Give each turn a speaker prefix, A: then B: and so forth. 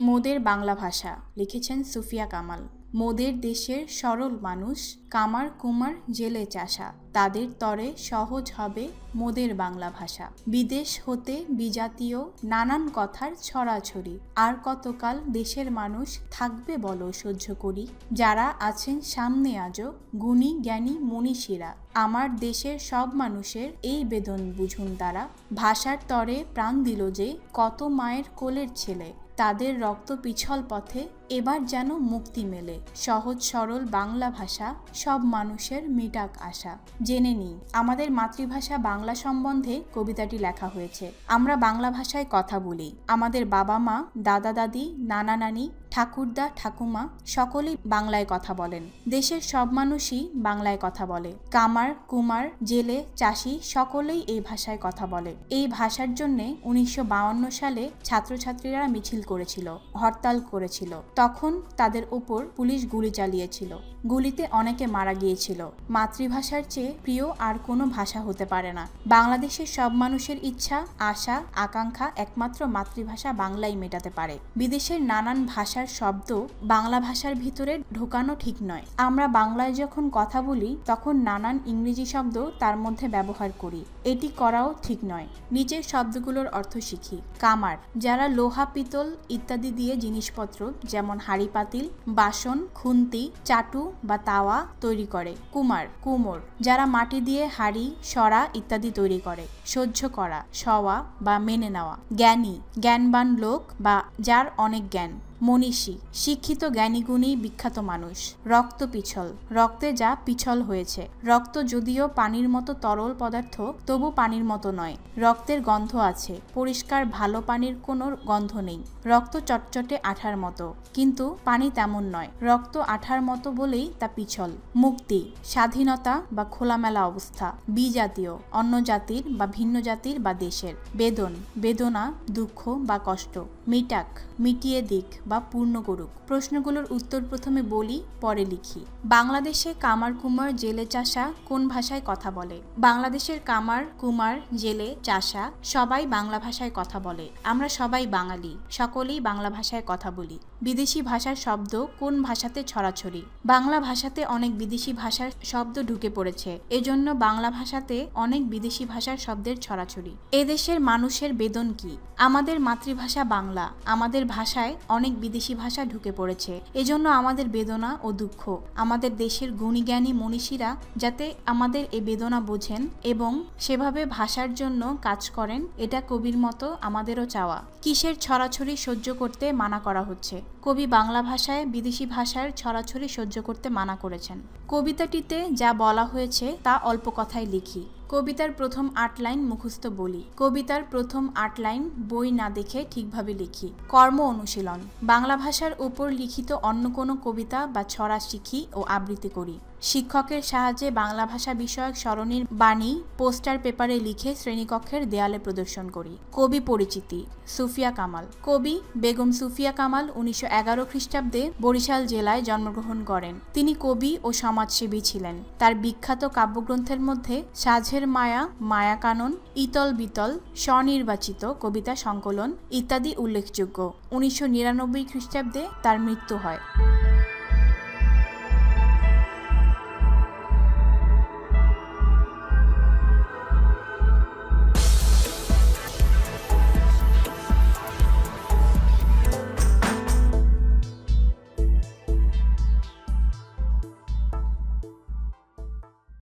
A: মোদের বাংলা ভাষা, লিখেছেন সুফিয়া কামাল। মোদের দেশের সরল মানুষ, কামার কুমার জেলে চাষা। তাদের তরে সহজ হবে মোদের বাংলা ভাষা। বিদেশ হতে বিজাতীয় নানান কথার ছড়াছড়ি। আর কতকাল দেশের মানুষ থাকবে বলো সহ্য করি। যারা আছেন সামনে আজও গুণী, জ্ঞানী মনীষীরা। আমার দেশের সব মানুষের এই বেদন বুঝুন তারা। ভাষার তরে প্রাণ দিল যে কত মায়ের কোলের ছেলে। তাদের রক্ত পিছল পথে এবার যেন মুক্তি মেলে। সহজ সরল বাংলা ভাষা, সব মানুষের মিটাক আশা। জেনে নিই, আমাদের মাতৃভাষা বাংলা সম্বন্ধে কবিতাটি লেখা হয়েছে। আমরা বাংলা ভাষায় কথা বলি। আমাদের বাবা মা দাদা দাদি নানা নানি ঠাকুরদা, ঠাকুমা সকলেই বাংলায় কথা বলেন। দেশের সব মানুষই বাংলায় কথা বলে। কামার, কুমার, জেলে, চাষি সকলেই এই ভাষায় কথা বলে। এই ভাষার জন্য উনিশশো সালে ছাত্রছাত্রীরা মিছিল করেছিল, হরতাল করেছিল। তখন তাদের উপর পুলিশ গুলি চালিয়েছিল। গুলিতে অনেকে মারা গিয়েছিল। মাতৃভাষার চেয়ে প্রিয় আর কোনো ভাষা হতে পারে না। বাংলাদেশের সব মানুষের ইচ্ছা, আশা, আকাঙ্ক্ষা একমাত্র মাতৃভাষা বাংলাই মেটাতে পারে। বিদেশের নানান ভাষার শব্দ বাংলা ভাষার ভিতরে ঢোকানো ঠিক নয়। আমরা বাংলায় যখন কথা বলি, তখন নানান ইংরেজি শব্দ তার মধ্যে ব্যবহার করি। এটি করাও ঠিক নয়। নিচের শব্দগুলোর অর্থ শিখি। কামার, যারা লোহা, পিতল ইত্যাদি দিয়ে জিনিসপত্র, যেমন হাড়ি, পাতিল, বাসন, খুন্তি, চাটু বা তাওয়া তৈরি করে। কুমার, কুমোর, যারা মাটি দিয়ে হাড়ি, সরা ইত্যাদি তৈরি করে। সহ্য করা সওয়া বা মেনে নেওয়া। জ্ঞানী, জ্ঞানবান লোক বা যার অনেক জ্ঞান। মনীষী, শিক্ষিত জ্ঞানীগুণী বিখ্যাত মানুষ। রক্ত পিছল, রক্তে যা পিছল হয়েছে। রক্ত যদিও পানির মতো তরল পদার্থ, তবু পানির মতো নয়। রক্তের গন্ধ আছে, পরিষ্কার ভালো পানির কোনো গন্ধ নেই। রক্ত চটচটে আঠার মতো, কিন্তু পানি তেমন নয়। রক্ত আঠার মতো বলেই তা পিছল। মুক্তি, স্বাধীনতা বা খোলামেলা অবস্থা, বিজাতীয়, অন্য জাতির বা ভিন্ন জাতির বা দেশের। বেদন, বেদনা, দুঃখ বা কষ্ট। মিটাক, মিটিয়ে দিক। বা পূর্ণ করুক। প্রশ্নগুলোর উত্তর প্রথমে বলি, পরে লিখি। বাংলাদেশে কামার কুমার জেলে চাষা কোন ভাষায় কথা বলে? বাংলাদেশের কামার কুমার জেলে চাষা সবাই বাংলা ভাষায় কথা বলে। আমরা সবাই বাঙালি, সকলেই বাংলা ভাষায় কথা বলি। বিদেশি ভাষার শব্দ কোন ভাষাতে ছড়াছড়ি? বাংলা ভাষাতে অনেক বিদেশি ভাষার শব্দ ঢুকে পড়েছে। এজন্য বাংলা ভাষাতে অনেক বিদেশি ভাষার শব্দের ছড়াছড়ি। এদেশের মানুষের বেদন কি? আমাদের মাতৃভাষা বাংলা। আমাদের ভাষায় অনেক বিদেশি ভাষা ঢুকে পড়েছে। এজন্য আমাদের বেদনা ও দুঃখ। আমাদের দেশের গুণীজ্ঞানী মনীষীরা যাতে আমাদের এ বেদনা বোঝেন এবং সেভাবে ভাষার জন্য কাজ করেন, এটা কবির মতো আমাদেরও চাওয়া। কিসের ছড়াছড়ি সহ্য করতে মানা করা হচ্ছে? কবি বাংলা ভাষায় বিদেশি ভাষার ছড়াছড়ি সহ্য করতে মানা করেছেন। কবিতাটিতে যা বলা হয়েছে তা অল্প কথায় লিখি। কবিতার প্রথম আট লাইন মুখস্থ বলি। কবিতার প্রথম আট লাইন বই না দেখে ঠিকভাবে লিখি। কর্ম অনুশীলন। বাংলা ভাষার উপর লিখিত অন্য কোনো কবিতা বা ছড়া শিখি ও আবৃত্তি করি। শিক্ষকের সাহায্যে বাংলা ভাষা বিষয়ক সরণির বাণী পোস্টার পেপারে লিখে শ্রেণীকক্ষের দেয়ালে প্রদর্শন করি। কবি পরিচিতি, সুফিয়া কামাল। কবি বেগম সুফিয়া কামাল উনিশশো এগারো খ্রিস্টাব্দে বরিশাল জেলায় জন্মগ্রহণ করেন। তিনি কবি ও সমাজসেবী ছিলেন। তার বিখ্যাত কাব্যগ্রন্থের মধ্যে সাঝের মায়া মায়াকানন ইতল বিতল, স্বনির্বাচিত কবিতা সংকলন ইত্যাদি উল্লেখযোগ্য। উনিশশো নিরানব্বই খ্রিস্টাব্দে তার মৃত্যু হয়।